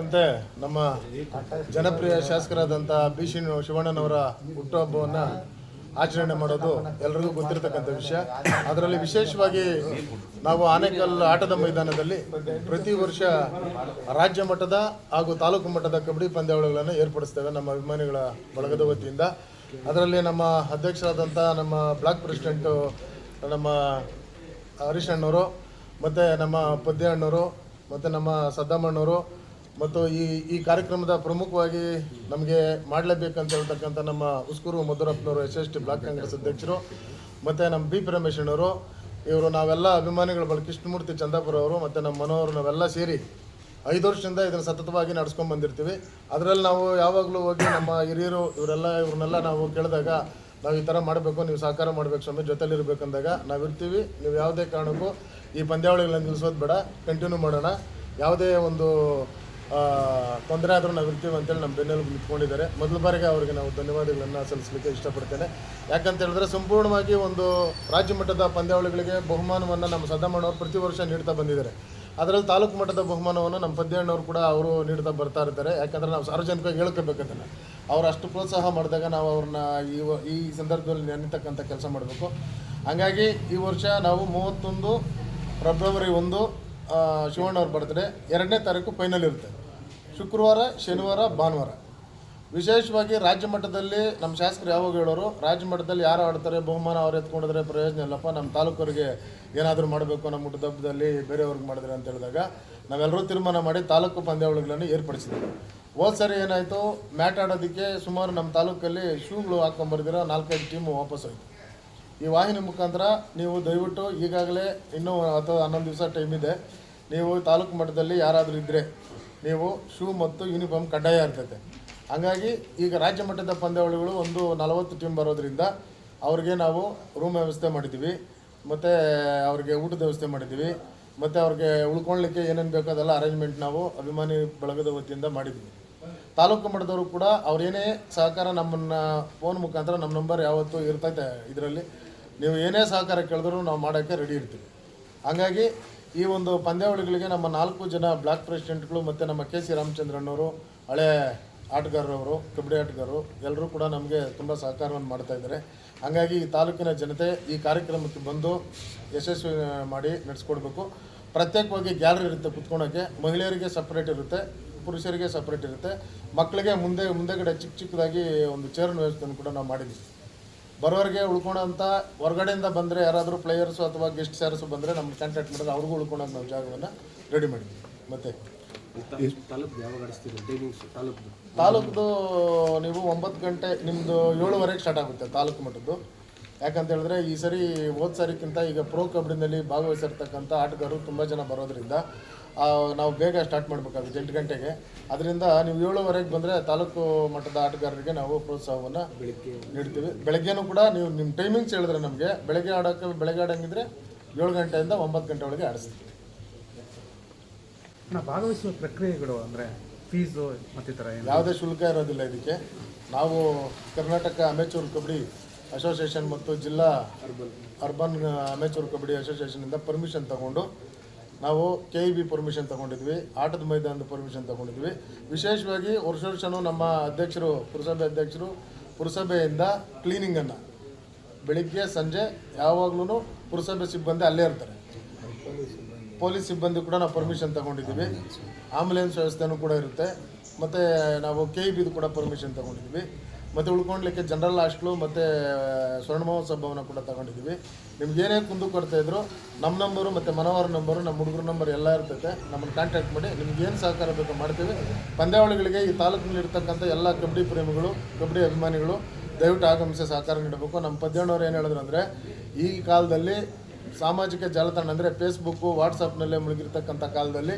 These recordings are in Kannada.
ಅಂತೆ ನಮ್ಮ ಜನಪ್ರಿಯ ಶಾಸಕರಾದಂಥ ಬಿ ಶ್ರೀ ಶಿವಣ್ಣನವರ ಹುಟ್ಟುಹಬ್ಬವನ್ನು ಆಚರಣೆ ಮಾಡೋದು ಎಲ್ಲರಿಗೂ ಗೊತ್ತಿರತಕ್ಕಂಥ ವಿಷಯ. ಅದರಲ್ಲಿ ವಿಶೇಷವಾಗಿ ನಾವು ಆನೇಕಲ್ ಆಟದ ಮೈದಾನದಲ್ಲಿ ಪ್ರತಿ ವರ್ಷ ರಾಜ್ಯ ಮಟ್ಟದ ಹಾಗೂ ತಾಲೂಕು ಮಟ್ಟದ ಕಬಡ್ಡಿ ಪಂದ್ಯಾವಳಿಗಳನ್ನು ಏರ್ಪಡಿಸ್ತೇವೆ ನಮ್ಮ ಅಭಿಮಾನಿಗಳ ಬಳಗದ ವತಿಯಿಂದ. ಅದರಲ್ಲಿ ನಮ್ಮ ಅಧ್ಯಕ್ಷರಾದಂಥ ನಮ್ಮ ಬ್ಲಾಕ್ ಪ್ರೆಸಿಡೆಂಟು ನಮ್ಮ ಹರೀಶ್ ಅಣ್ಣವರು ಮತ್ತು ನಮ್ಮ ಪದ್ಯ ಅಣ್ಣವರು ಮತ್ತು ನಮ್ಮ ಸದ್ದಮ್ಮಣ್ಣವರು ಮತ್ತು ಈ ಈ ಕಾರ್ಯಕ್ರಮದ ಪ್ರಮುಖವಾಗಿ ನಮಗೆ ಮಾಡಲೇಬೇಕಂತ ಹೇಳ್ತಕ್ಕಂಥ ನಮ್ಮ Uskur ಮಧುರಪ್ಪನವರು S S T block Congress ಅಧ್ಯಕ್ಷರು, ಮತ್ತು ನಮ್ಮ ಬಿ ಪಿ ಇವರು ನಾವೆಲ್ಲ ಅಭಿಮಾನಿಗಳು ಬಳಿ ಕೃಷ್ಣಮೂರ್ತಿ ಚಂದಾಪುರ ಅವರು, ಮತ್ತು ನಮ್ಮ ಮನೋರು ನಾವೆಲ್ಲ ಸೇರಿ ಐದು ವರ್ಷದಿಂದ ಇದನ್ನು ಸತತವಾಗಿ ನಡ್ಸ್ಕೊಂಡು ಬಂದಿರ್ತೀವಿ. ಅದರಲ್ಲಿ ನಾವು ಯಾವಾಗಲೂ ಹೋಗಿ ನಮ್ಮ ಹಿರಿಯರು ಇವರೆಲ್ಲ, ಇವ್ರನ್ನೆಲ್ಲ ನಾವು ಕೇಳಿದಾಗ ನಾವು ಈ ಥರ ಮಾಡಬೇಕು, ನೀವು ಸಹಕಾರ ಮಾಡಬೇಕು ಸ್ವಾಮಿ, ಜೊತೆಲಿರ್ಬೇಕಂದಾಗ ನಾವು ಇರ್ತೀವಿ. ನೀವು ಯಾವುದೇ ಕಾರಣಕ್ಕೂ ಈ ಪಂದ್ಯಾವಳಿಗಳನ್ನ ನಿಲ್ಲಿಸೋದು ಬೇಡ ಕಂಟಿನ್ಯೂ ಮಾಡೋಣ. ಯಾವುದೇ ಒಂದು ತೊಂದರೆ ಆದರೂ ನಾವು ಇರ್ತೀವಿ ಅಂತೇಳಿ ನಮ್ಮ ಬೆನ್ನೆಲುಬು ನಿಂತ್ಕೊಂಡಿದ್ದಾರೆ. ಮೊದಲ ಬಾರಿಗೆ ಅವರಿಗೆ ನಾವು ಧನ್ಯವಾದಗಳನ್ನು ಸಲ್ಲಿಸಲಿಕ್ಕೆ ಇಷ್ಟಪಡ್ತೇನೆ. ಯಾಕಂತ ಹೇಳಿದ್ರೆ ಸಂಪೂರ್ಣವಾಗಿ ಒಂದು ರಾಜ್ಯ ಮಟ್ಟದ ಪಂದ್ಯಾವಳಿಗಳಿಗೆ ಬಹುಮಾನವನ್ನು ನಮ್ಮ ಸದ್ದಮ್ಮಣ್ಣವರು ಪ್ರತಿ ವರ್ಷ ನೀಡ್ತಾ ಬಂದಿದ್ದಾರೆ. ಅದರಲ್ಲಿ ತಾಲೂಕು ಮಟ್ಟದ ಬಹುಮಾನವನ್ನು ನಮ್ಮ ಪದ್ಯಣ್ಣವ್ರು ಕೂಡ ಅವರು ನೀಡ್ತಾ ಬರ್ತಾ ಇರ್ತಾರೆ. ಯಾಕಂದರೆ ನಾವು ಸಾರ್ವಜನಿಕವಾಗಿ ಹೇಳ್ಕೋಬೇಕಂತಲ್ಲ ಅವ್ರು ಅಷ್ಟು ಪ್ರೋತ್ಸಾಹ ಮಾಡಿದಾಗ ನಾವು ಅವ್ರನ್ನ ಈ ಈ ಸಂದರ್ಭದಲ್ಲಿ ನೆನೆತಕ್ಕಂಥ ಕೆಲಸ ಮಾಡಬೇಕು. ಹಾಗಾಗಿ ಈ ವರ್ಷ ನಾವು ಮೂವತ್ತೊಂದು, ಫೆಬ್ರವರಿ ಒಂದು ಆ, ಶಿವಣ್ಣವ್ರ ಬರ್ತ್ಡೇ ಎರಡನೇ ತಾರೀಕು ಫೈನಲ್ ಇರುತ್ತೆ. ಶುಕ್ರವಾರ ಶನಿವಾರ ಭಾನುವಾರ. ವಿಶೇಷವಾಗಿ ರಾಜ್ಯ ಮಟ್ಟದಲ್ಲಿ ನಮ್ಮ ಶಾಸಕರು ಯಾವಾಗ ಹೇಳೋರು ರಾಜ್ಯ ಮಟ್ಟದಲ್ಲಿ ಯಾರು ಆಡ್ತಾರೆ ಬಹುಮಾನ ಅವ್ರು ಎತ್ಕೊಂಡಿದ್ರೆ ಪ್ರಯೋಜನ ಇಲ್ಲಪ್ಪ ನಮ್ಮ ತಾಲೂಕರಿಗೆ ಏನಾದರೂ ಮಾಡಬೇಕು ನಮ್ಮ ಹುಟ್ಟುಹಬ್ಬದಲ್ಲಿ ಬೇರೆಯವ್ರಿಗೆ ಮಾಡಿದ್ರೆ ಅಂತ ಹೇಳಿದಾಗ ನಾವೆಲ್ಲರೂ ತೀರ್ಮಾನ ಮಾಡಿ ತಾಲೂಕು ಪಂದ್ಯಾವಳಿಗಳನ್ನು ಏರ್ಪಡಿಸಿದ್ದೀವಿ. ಹೋದ ಸರಿ ಏನಾಯಿತು ಮ್ಯಾಟ್ ಆಡೋದಕ್ಕೆ ಸುಮಾರು ನಮ್ಮ ತಾಲೂಕಲ್ಲಿ ಶೂಗಳು ಹಾಕ್ಕೊಂಬರ್ದಿರೋ ನಾಲ್ಕೈದು ಟೀಮು ವಾಪಸ್ ಹೋಯ್ತು ಈ ವಾಹಿನಿ ಮುಖಾಂತರ ನೀವು ದಯವಿಟ್ಟು ಈಗಾಗಲೇ ಇನ್ನೂ ಹತ್ತು ಹನ್ನೊಂದು ದಿವಸ ಟೈಮ್ ಇದೆ. ನೀವು ತಾಲೂಕು ಮಟ್ಟದಲ್ಲಿ ಯಾರಾದರೂ ಇದ್ದರೆ ನೀವು ಶೂ ಮತ್ತು ಯೂನಿಫಾರ್ಮ್ ಕಡ್ಡಾಯ ಇರ್ತೈತೆ. ಹಾಗಾಗಿ ಈಗ ರಾಜ್ಯ ಮಟ್ಟದ ಪಂದ್ಯಾವಳಿಗಳು ಒಂದು ನಲವತ್ತು ಟೀಮ್ ಬರೋದ್ರಿಂದ ಅವ್ರಿಗೆ ನಾವು ರೂಮ್ ವ್ಯವಸ್ಥೆ ಮಾಡಿದ್ದೀವಿ. ಮತ್ತು ಅವ್ರಿಗೆ ಊಟದ ವ್ಯವಸ್ಥೆ ಮಾಡಿದ್ದೀವಿ. ಮತ್ತು ಅವ್ರಿಗೆ ಉಳ್ಕೊಳ್ಳಿಕ್ಕೆ ಏನೇನು ಬೇಕೋ ಅರೇಂಜ್ಮೆಂಟ್ ನಾವು ಅಭಿಮಾನಿ ಬಳಗದ ವತಿಯಿಂದ ಮಾಡಿದ್ದೀವಿ. ತಾಲೂಕು ಮಟ್ಟದವರು ಕೂಡ ಅವ್ರೇನೇ ಸಹಕಾರ ನಮ್ಮನ್ನು ಫೋನ್ ಮುಖಾಂತರ ನಮ್ಮ ನಂಬರ್ ಯಾವತ್ತೂ ಇರ್ತೈತೆ ಇದರಲ್ಲಿ. ನೀವು ಏನೇ ಸಹಕಾರ ಕೇಳಿದ್ರು ನಾವು ಮಾಡೋಕ್ಕೆ ರೆಡಿ ಇರ್ತೀವಿ. ಹಾಗಾಗಿ ಈ ಒಂದು ಪಂದ್ಯಾವಳಿಗಳಿಗೆ ನಮ್ಮ ನಾಲ್ಕು ಜನ ಬ್ಲಾಕ್ ಪ್ರೆಸಿಡೆಂಟ್ಗಳು ಮತ್ತು ನಮ್ಮ ಕೆ ಸಿ ರಾಮಚಂದ್ರಣ್ಣವರು ಹಳೆ ಆಟಗಾರರವರು, ಕಬಡ್ಡಿ ಆಟಗಾರರು, ಎಲ್ಲರೂ ಕೂಡ ನಮಗೆ ತುಂಬ ಸಹಕಾರವನ್ನು ಮಾಡ್ತಾ ಇದ್ದಾರೆ. ಹಾಗಾಗಿ ಈ ತಾಲೂಕಿನ ಜನತೆ ಈ ಕಾರ್ಯಕ್ರಮಕ್ಕೆ ಬಂದು ಯಶಸ್ವಿ ಮಾಡಿ ನಡೆಸ್ಕೊಡ್ಬೇಕು. ಪ್ರತ್ಯೇಕವಾಗಿ ಗ್ಯಾಲರಿ ಇರುತ್ತೆ ಕೂತ್ಕೊಳ್ಳೋಕೆ ಮಹಿಳೆಯರಿಗೆ ಸಪ್ರೇಟ್ ಇರುತ್ತೆ, ಪುರುಷರಿಗೆ ಸಪ್ರೇಟ್ ಇರುತ್ತೆ. ಮಕ್ಕಳಿಗೆ ಮುಂದೆ, ಮುಂದೆಗಡೆ ಚಿಕ್ಕ ಚಿಕ್ಕದಾಗಿ ಒಂದು ಚೇರ್ನ ವ್ಯವಸ್ಥೆಯನ್ನು ಕೂಡ ನಾವು ಮಾಡಿದ್ವಿ ಬರೋರಿಗೆ ಉಳ್ಕೊಳೋಂಥ ಹೊರಗಡೆಯಿಂದ ಬಂದರೆ ಯಾರಾದರೂ ಪ್ಲೇಯರ್ಸು ಅಥವಾ ಗೆಸ್ಟ್ ಯಾರಸು ಬಂದರೆ ನಮ್ಗೆ ಕಾಂಟ್ಯಾಕ್ಟ್ ಮಾಡಿದ್ರೆ ಅವ್ರಿಗೂ ಉಳ್ಕೊಳಕ್ಕೆ ನಾವು ಜಾಗವನ್ನು ರೆಡಿ ಮಾಡಿದ್ವಿ. ಮತ್ತೆ ತಾಲೂಕು ತಾಲೂಕ್ದು? ನೀವು ಒಂಬತ್ತು ಗಂಟೆ ನಿಮ್ಮದು ಏಳುವರೆಗೆ ಸ್ಟಾರ್ಟ್ ಆಗುತ್ತೆ ತಾಲೂಕು ಮಟ್ಟದ್ದು. ಯಾಕಂತ ಹೇಳಿದ್ರೆ ಈ ಸರಿ ಹೋದ ಸರಿಕ್ಕಿಂತ ಈಗ ಪ್ರೋ ಕಬಡ್ಡಿನಲ್ಲಿ ಭಾಗವಹಿಸಿರ್ತಕ್ಕಂಥ ಆಟಗಾರರು ತುಂಬ ಜನ ಬರೋದ್ರಿಂದ ನಾವು ಬೇಗ ಸ್ಟಾರ್ಟ್ ಮಾಡಬೇಕಾಗುತ್ತೆ ಎಂಟು ಗಂಟೆಗೆ. ಅದರಿಂದ ನೀವು ಏಳುವರೆಗೆ ಬಂದರೆ ತಾಲೂಕು ಮಟ್ಟದ ಆಟಗಾರರಿಗೆ ನಾವು ಪ್ರೋತ್ಸಾಹವನ್ನು ನೀಡ್ತೀವಿ. ಬೆಳಗ್ಗೆನೂ ಕೂಡ ನೀವು ನಿಮ್ಮ ಟೈಮಿಂಗ್ಸ್ ಹೇಳಿದ್ರೆ ನಮಗೆ. ಬೆಳಗ್ಗೆ ಆಡೋಕ್ಕೆ ಬೆಳಗ್ಗೆ ಆಡೋಂಗಿದ್ರೆ ಏಳು ಗಂಟೆಯಿಂದ ಒಂಬತ್ತು ಗಂಟೆ ಒಳಗೆ ಆಡಿಸ್ತೀವಿ. ಭಾಗವಹಿಸುವ ಪ್ರಕ್ರಿಯೆಗಳು ಅಂದರೆ ಫೀಸು ಮತ್ತಿತರ ಯಾವುದೇ ಶುಲ್ಕ ಇರೋದಿಲ್ಲ ಇದಕ್ಕೆ. ನಾವು ಕರ್ನಾಟಕ ಅಮೆಚೂರ್ ಕಬಡ್ಡಿ ಅಸೋಸಿಯೇಷನ್ ಮತ್ತು ಜಿಲ್ಲಾ ಅರ್ಬನ್ ಅರ್ಬನ್ ಅಮೆಚೂರ್ ಕಬಡ್ಡಿ ಅಸೋಸಿಯೇಷನಿಂದ ಪರ್ಮಿಷನ್ ತಗೊಂಡು ನಾವು ಕೆ ಇ ಬಿ ಪರ್ಮಿಷನ್ ತಗೊಂಡಿದ್ವಿ ಆಟದ ಮೈದಾನದ ಪರ್ಮಿಷನ್ ತಗೊಂಡಿದ್ವಿ. ವಿಶೇಷವಾಗಿ ವರ್ಷ ವರ್ಷನೂ ನಮ್ಮ ಅಧ್ಯಕ್ಷರು ಪುರಸಭೆ ಅಧ್ಯಕ್ಷರು ಪುರಸಭೆಯಿಂದ ಕ್ಲೀನಿಂಗನ್ನು ಬೆಳಿಗ್ಗೆ ಸಂಜೆ ಯಾವಾಗ್ಲೂ ಪುರಸಭೆ ಸಿಬ್ಬಂದಿ ಅಲ್ಲೇ ಇರ್ತಾರೆ. ಪೊಲೀಸ್ ಸಿಬ್ಬಂದಿ ಕೂಡ ನಾವು ಪರ್ಮಿಷನ್ ತಗೊಂಡಿದ್ದೀವಿ. ಆಂಬುಲೆನ್ಸ್ ವ್ಯವಸ್ಥೆನೂ ಕೂಡ ಇರುತ್ತೆ. ಮತ್ತು ನಾವು ಕೆ ಇ ಬಿದು ಕೂಡ ಪರ್ಮಿಷನ್ ತಗೊಂಡಿದ್ದೀವಿ. ಮತ್ತು ಉಳ್ಕೊಳ್ಲಿಕ್ಕೆ ಜನರಲ್ ಹಾಸ್ಟ್ಲು ಮತ್ತು ಸ್ವರ್ಣ ಮಹೋತ್ಸವವನ್ನು ಕೂಡ ತಗೊಂಡಿದ್ದೀವಿ. ನಿಮ್ಗೆ ಏನೇ ಕುಂದು ಕೊಡ್ತಾ ಇದ್ರು ನಮ್ಮ ನಂಬರು ಮತ್ತು ಮನೋಹರ್ ನಂಬರು ನಮ್ಮ ಹುಡುಗರ ನಂಬರ್ ಎಲ್ಲ ಇರ್ತೈತೆ. ನಮ್ಮನ್ನು ಕಾಂಟ್ಯಾಕ್ಟ್ ಮಾಡಿ, ನಿಮ್ಗೆ ಏನು ಸಹಕಾರ ಬೇಕು ಮಾಡ್ತೀವಿ. ಪಂದ್ಯಾವಳಿಗಳಿಗೆ ಈ ತಾಲೂಕಿನಲ್ಲಿ ಇರ್ತಕ್ಕಂಥ ಎಲ್ಲ ಕಬಡ್ಡಿ ಪ್ರೇಮಿಗಳು, ಕಬಡ್ಡಿ ಅಭಿಮಾನಿಗಳು ದಯವಿಟ್ಟು ಆಗಮಿಸಿ ಸಹಕಾರ ನೀಡಬೇಕು. ನಮ್ಮ ಪದ್ಯಣ್ಣವ್ರು ಏನು ಹೇಳಿದ್ರು ಅಂದರೆ, ಈ ಕಾಲದಲ್ಲಿ ಸಾಮಾಜಿಕ ಜಾಲತಾಣ ಅಂದರೆ ಫೇಸ್ಬುಕ್ಕು ವಾಟ್ಸಪ್ನಲ್ಲೇ ಮುಳುಗಿರ್ತಕ್ಕಂಥ ಕಾಲದಲ್ಲಿ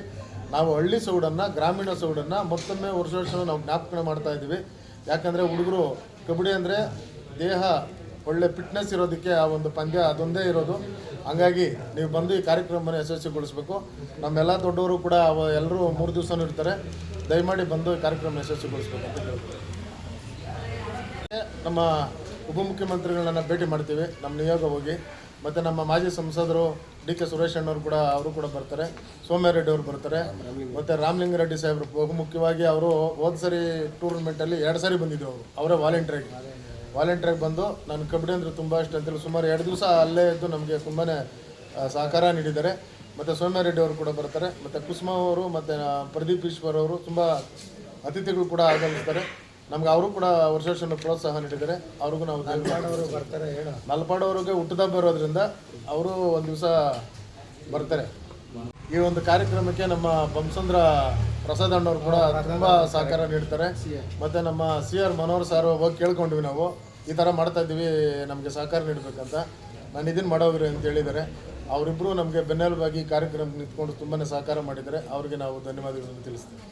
ನಾವು ಹಳ್ಳಿ ಸೌಡನ್ನು, ಗ್ರಾಮೀಣ ಸೌಡನ್ನು ಮತ್ತೊಮ್ಮೆ ವರ್ಷ ವರ್ಷ ನಾವು ಜ್ಞಾಪಕಣೆ ಮಾಡ್ತಾ ಇದ್ದೀವಿ. ಯಾಕಂದರೆ ಹುಡುಗರು ಕಬಡ್ಡಿ ಅಂದರೆ ದೇಹ, ಒಳ್ಳೆ ಫಿಟ್ನೆಸ್ ಇರೋದಕ್ಕೆ ಆ ಒಂದು ಪಂದ್ಯ ಅದೊಂದೇ ಇರೋದು. ಹಂಗಾಗಿ ನೀವು ಬಂದು ಈ ಕಾರ್ಯಕ್ರಮವನ್ನು ಯಶಸ್ವಿಗೊಳಿಸಬೇಕು. ನಮ್ಮೆಲ್ಲ ದೊಡ್ಡವರು ಕೂಡ ಎಲ್ಲರೂ ಮೂರು ದಿವಸನೂ ಇರ್ತಾರೆ. ದಯಮಾಡಿ ಬಂದು ಈ ಕಾರ್ಯಕ್ರಮ ಯಶಸ್ವಿಗೊಳಿಸ್ಬೇಕು ಅಂತ ಕೇಳ್ತೀನಿ ನಮ್ಮ ಉಪಮುಖ್ಯಮಂತ್ರಿಗಳನ್ನ ಭೇಟಿ ಮಾಡ್ತೀವಿ. ನಮ್ಮ ನಿಯೋಗ ಹೋಗಿ. ಮತ್ತು ನಮ್ಮ ಮಾಜಿ ಸಂಸದರು ಡಿ ಕೆ ಸುರೇಶ್ ಅಣ್ಣವ್ರು ಕೂಡ, ಅವರು ಕೂಡ ಬರ್ತಾರೆ. ಸೋಮ್ಯಾರೆಡ್ಡಿ ಅವರು ಬರ್ತಾರೆ. ಮತ್ತು ರಾಮಲಿಂಗಾರೆಡ್ಡಿ ಸಾಹೇಬರು ಬಹುಮುಖ್ಯವಾಗಿ ಅವರು ಹೋದ ಸರಿ ಟೂರ್ನಮೆಂಟಲ್ಲಿ ಎರಡು ಸಾರಿ ಬಂದಿದ್ರು ಅವರು. ಅವರೇ ವಾಲಂಟಿಯರಾಗಿ ವಾಲಂಟಿಯರಾಗಿ ಬಂದು ನಾನು ಕಬಡ್ಡಿ ಅಂದರೆ ತುಂಬ ಇಷ್ಟ ಅಂತೇಳಿ ಸುಮಾರು ಎರಡು ದಿವಸ ಅಲ್ಲೇ ಇದ್ದು ನಮಗೆ ತುಂಬಾ ಸಹಕಾರ ನೀಡಿದ್ದಾರೆ. ಮತ್ತು ಸೋಮ್ಯಾರೆಡ್ಡಿ ಅವರು ಕೂಡ ಬರ್ತಾರೆ. ಮತ್ತು ಕುಸುಮ ಅವರು, ಮತ್ತು ಪ್ರದೀಪ್ ಈಶ್ವರ್ ಅವರು ತುಂಬ ಅತಿಥಿಗಳು ಕೂಡ ಆಗಮಿಸ್ತಾರೆ. ನಮ್ಗೆ ಅವರು ಕೂಡ ವರ್ಷ ವರ್ಷ ಪ್ರೋತ್ಸಾಹ ನೀಡಿದ್ದಾರೆ. ಅವ್ರಿಗೂ ನಾವು ಅವರು ಬರ್ತಾರೆ ಮಲ್ಪಾಡವ್ರಿಗೆ ಹುಟ್ಟದಬ್ಬ ಬರೋದ್ರಿಂದ ಅವರು ಒಂದು ದಿವಸ ಬರ್ತಾರೆ. ಈ ಒಂದು ಕಾರ್ಯಕ್ರಮಕ್ಕೆ ನಮ್ಮ ಬಂಸಂದ್ರ ಪ್ರಸಾದ್ ಅಣ್ಣವ್ರು ಕೂಡ ತುಂಬ ಸಹಕಾರ ನೀಡ್ತಾರೆ. ಮತ್ತು ನಮ್ಮ ಸಿ ಆರ್ ಮನೋಹರ್ ಸರ್ ಹೋಗಿ ಕೇಳ್ಕೊಂಡ್ವಿ ನಾವು. ಈ ಥರ ಮಾಡ್ತಾ ಇದ್ದೀವಿ ನಮಗೆ ಸಹಕಾರ ನೀಡಬೇಕಂತ. ನಾನು ಇದನ್ನು ಮಾಡೋಗ್ರಿ ಅಂತ ಹೇಳಿದ್ದಾರೆ. ಅವರಿಬ್ಬರು ನಮಗೆ ಬೆನ್ನೆಲುಬಾಗಿ ಕಾರ್ಯಕ್ರಮ ನಿಂತ್ಕೊಂಡು ತುಂಬಾ ಸಹಕಾರ ಮಾಡಿದ್ದಾರೆ. ಅವರಿಗೆ ನಾವು ಧನ್ಯವಾದಗಳನ್ನು ತಿಳಿಸ್ತೀವಿ.